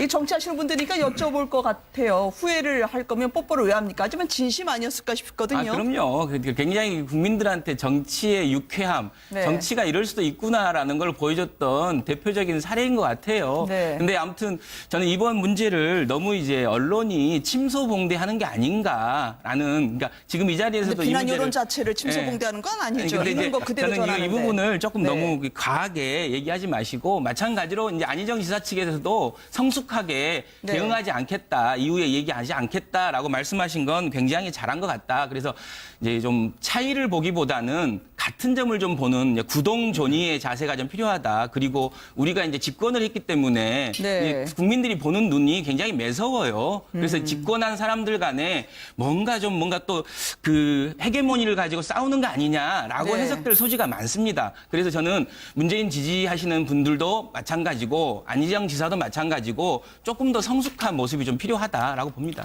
이 정치하시는 분들이니까 여쭤볼 것 같아요. 후회를 할 거면 뽀뽀를 왜 합니까? 하지만 진심 아니었을까 싶거든요. 아, 그럼요. 그- 굉장히 국민들한테 정치의 유쾌함, 네. 정치가 이럴 수도 있구나라는 걸 보여줬던 대표적인 사례인 것 같아요. 네. 근데 아무튼 저는 이번 문제를 너무 이제 언론이 침소봉대하는 게 아닌가라는, 그러니까 지금 이 자리에서도 이 비난 문제를 여론 자체를 침소봉대하는 건 아니죠. 근데 있는 거 그대로 저는 이, 이 전하는데. 부분을 조금 네. 너무 그 과하게 얘기하지 마시고 마찬가지로 이제 안희정 지사 측에서도 성 숙하게 네. 대응하지 않겠다 이후에 얘기하지 않겠다라고 말씀하신 건 굉장히 잘한 것 같다. 그래서 이제 좀 차이를 보기보다는 같은 점을 좀 보는 이제 구동존이의 자세가 좀 필요하다. 그리고 우리가 이제 집권을 했기 때문에 네. 국민들이 보는 눈이 굉장히 매서워요. 그래서 음. 집권한 사람들 간에 뭔가 좀 뭔가 또 그 헤게모니를 가지고 싸우는 거 아니냐라고 네. 해석될 소지가 많습니다. 그래서 저는 문재인 지지하시는 분들도 마찬가지고 안희정 지사도 마찬가지고 조금 더 성숙한 모습이 좀 필요하다라고 봅니다.